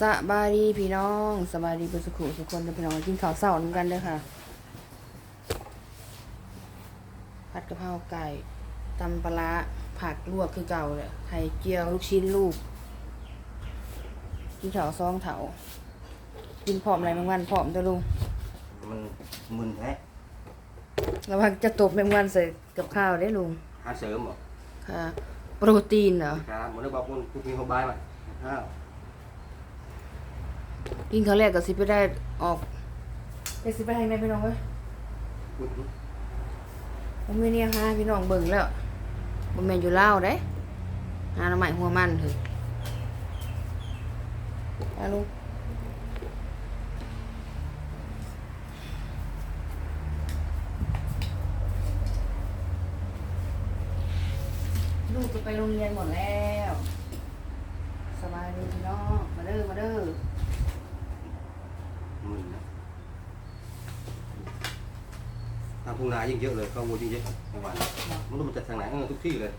สบายดีพี่น้องสบายดีเพื่อนสุขุทุกคนเด้อพี่น้องกินข้าวเช้าน้ำกันเด้อค่ะผัดกะเพราไก่ตำปลาร้าผักลวกคือเก่าเลยไข่เจียวลูกชิ้นลูกกินข้าวซองเถากินพร้อมอะไรบางวันพร้อมเด้อลุงมันมึนแท้ระวังจะตบแมงวันใส่กับข้าวได้อลุงหาเสริมเหรอค่ะโปรตีนเหรอครับมันได้บอกคุณคุณมีเขาบายมาข้าว กินครั้งแรกก็สิไปได้ออกไปสิไปทางไหนพี่น้องเว้ยคุณผมไม่เนี่ยหาพี่น้องเบิ่งแล้วบ่แม่นอยู่ลาวเด้หาหน่อไม้หัวมันเถอะไปลุงลูกจะไปโรงเรียนหมดแล้ว สบายดีพี่น้อง มาเด้อ มาเด้อ มึนนะทางทุ่งนายิ่งเยอะเลยข้าววัวยิ่งเยอะในวันมันรู้มันจะทางไหนเออทุกที่เลย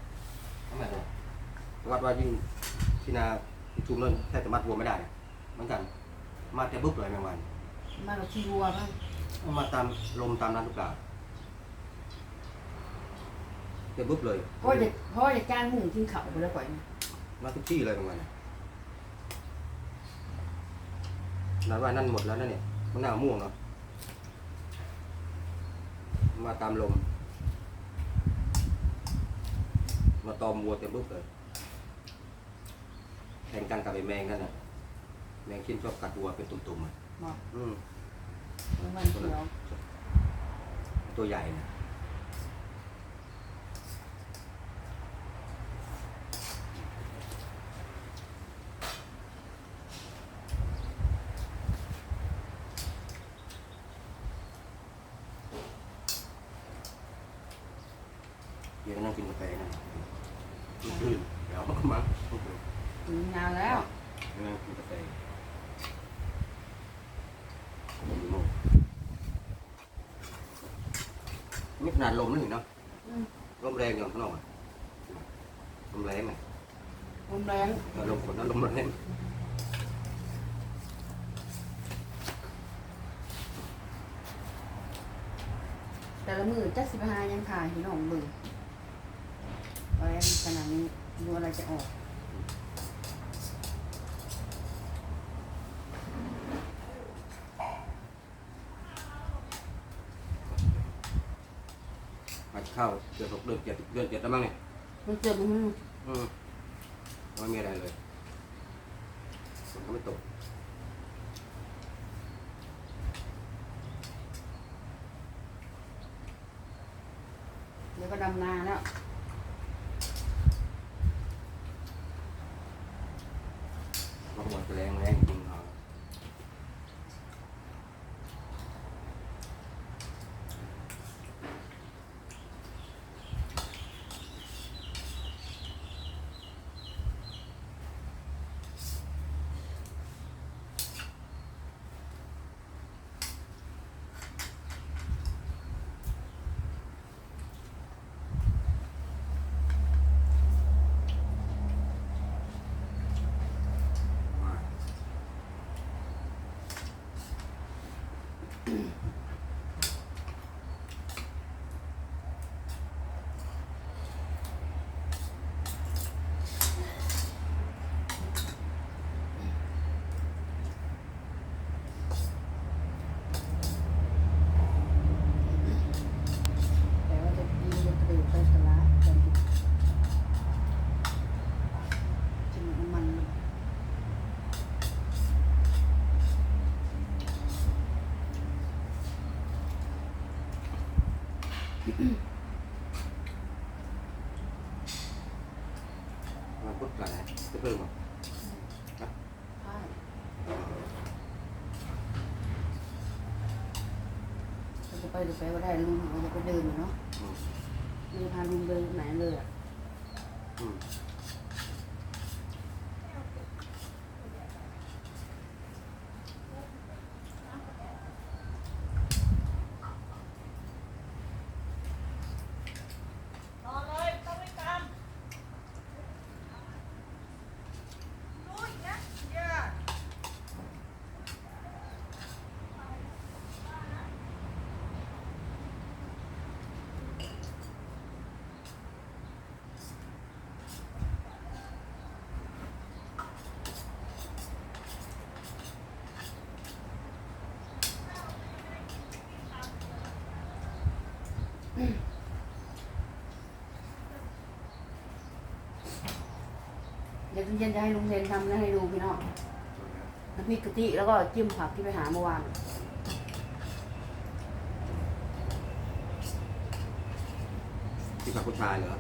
ทำไมเลยวัดว่ายิ่งที่นาที่ทุ่มนั่นแทบจะมัดวัวไม่ได้เหมือนกันมัดจะบุ๊บเลยแมงวันมากับขี้วัวบ้างเอามาตามลมตามน้ำทุกอย่างจะบุ๊บเลยพ่อจะพ่อจะจ้างหมูกินเขาไปแล้วก่อนมาทุกที่เลยแมงวันนั้นว่านั่นหมดแล้วนั่นเนี่ยมันหน้าม่วงเนาะ มาตามลม มาตอมวัวเต็มบึ๊บเลยแข่งกันกับไอ้แมงนั่นน่ะแมงชิ้นชอบกัดวัวเป็นตุ่มๆอะหมออืมมันเขียว ตัวใหญ่นะ เดี๋ยวนั่งกินกาแฟนะอืมเดี๋ยวมันก็มาถึงงานแล้วนั่งกินกาแฟดูโน่นนี่ขนาดลมนี่เนาะอืมลมแรงอย่างข้างนอกอะลมแรงไงลมแรงเออลมฝนนั้นลมแรงแต่ละมือจักสิบห้ายังถ่ายพี่น้องเบิ่ง ไว้ขนาดนี้ดูอะไรจะออกมาเข้าเดือนหกเดือนเจ็ดเดือนเจ็ดแล้วมั้งเนี่ยมันเจ็บมันอืมไม่มีอะไรเลยฝนก็ไม่ตกเดี๋ยวก็ดำนาแล้ว Yeah. พุทธกันนะจะเพิ่มเหรอใช่เราจะไปหรือไปว่าได้ลุงเราจะไปเดินอยู่เนาะอืมลุงพาลุงเดินไหนเลยอะ อืมเย็นๆจะให้ลุงเซนทำแล้วให้ดูพี่น้องน้ำพริกกะทิแล้วก็จิ้มผักที่ไปหาเมื่อวานที่กับผู้ชายเหรอ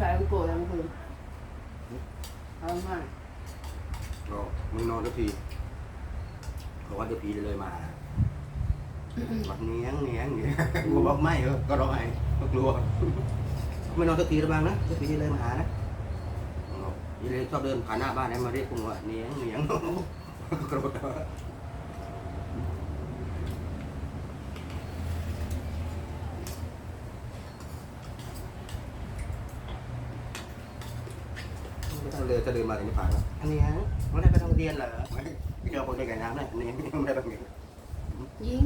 อืมลูกชายมันโกรธแล้วเมื่อคืนเอามากก็มึงนอนสักทีบอกว่าเดี๋ยวผีจะเลยมาบัดเนี้ยงเนี้ยงเนี้ยบอกว่าไม่เออก็ร้องไห้ก็กลัวไม่นอนสักทีระวังนะเดี๋ยวผีจะเลยมาหานะบอกผีเลยชอบเดินผ่านหน้าบ้านนะมาเรียกคุณว่าเนี้ยงเนี้ยงกรธไม่ต้องเลย จะเดินมาถึงผ่านแล้วอันนี้ฮะไม่ได้ไปโรงเรียนเหรอพี่เจ้าคนได้ไก่น้ำเนี่ยอันนี้ไม่ได้ไปโรงเรียนยิง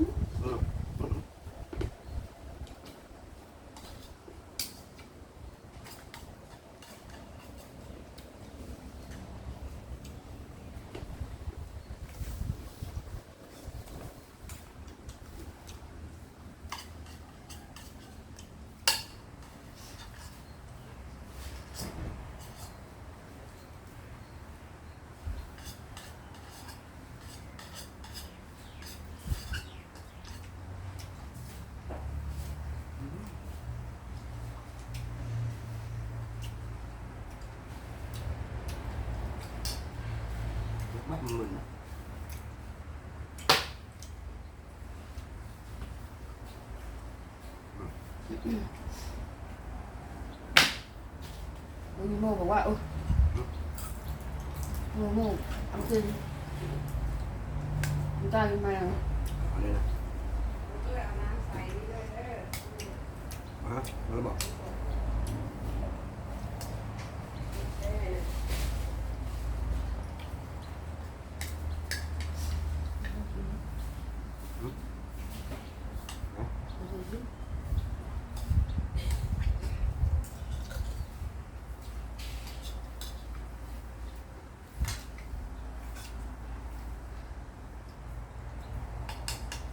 มไม่มึนอะลุงโมบอกว่าโอ้โมโมเอาคืนมันกล้าขึ้นมาแล้วอันนี้นะฮะแล้วบอก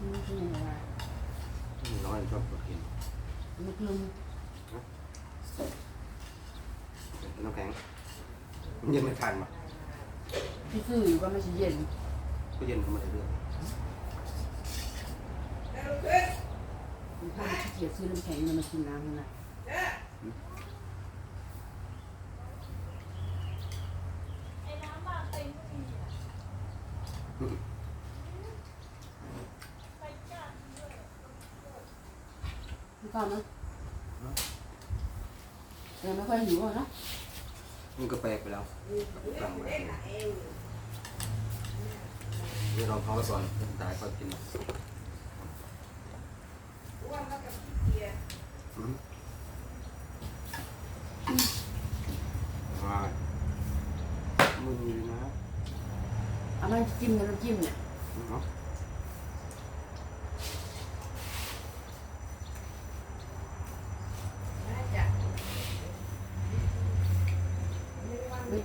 น้อยชอบกินลูกลุงน้ำแข็งมันเย็นไม่ทันมาที่ซื้ออยู่ก็ไม่ใช่เย็นก็เย็นเข้ามาเรื่อยมันถ้ามันขี้เกียจซื้อน้ำแข็งมันมากินน้ำมันนะๆไม่กล้านะยังไม่ค่อยหิวอะนะมันก็แปลกไปแล้วสั่งมาเดี๋ยวลองท้องไว้ก่อนตายก็กินอืมอ่ามึนอยู่นะ เอามาจิ้มกับน้ำจิ้มเนี่ย เนาะ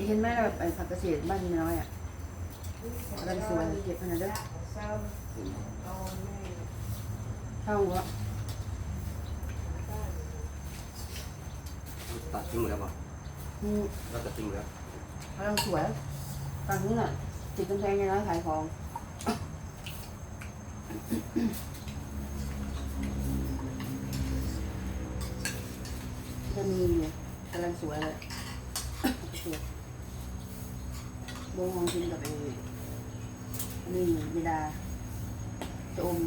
เห็นไหมล่ะแบบไอ้ผักเกษตรบ้านน้อยอะกำลังสวยเก็บขนาดนั้นเห็นเท่าหัวตัดทิ้งหมดแล้วป่ะอืมเราตัดทิ้งหมดแล้วกำลังสวยฝั่งนู้นอะติดกำแพงในร้านขายของจะมีอยู่กำลังสวยเลยสวยโบงของกินกับไอ้นี่เวลาจะอม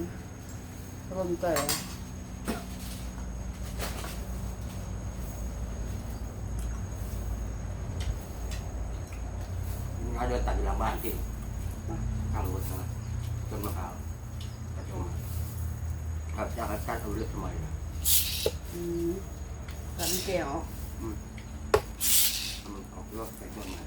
จะอมเกลืองานเดินตัดอยู่หลังบ้านที่ข้างรถนะต้นมะพร้าวตัดออกมาครับจากกาจารตัดเอาเลือกทำไมนะอืมกับมันแก้วอืมเอามันออกรถไปต้นไม้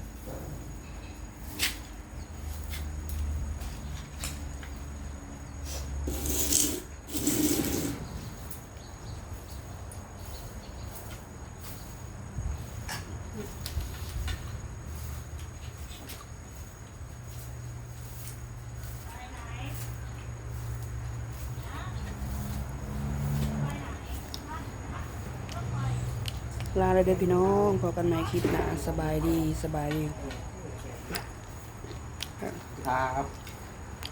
ลาเลยเด้อพี่น้องพอกันใหม่คลิปหน้าสบายดีสบายดีครับ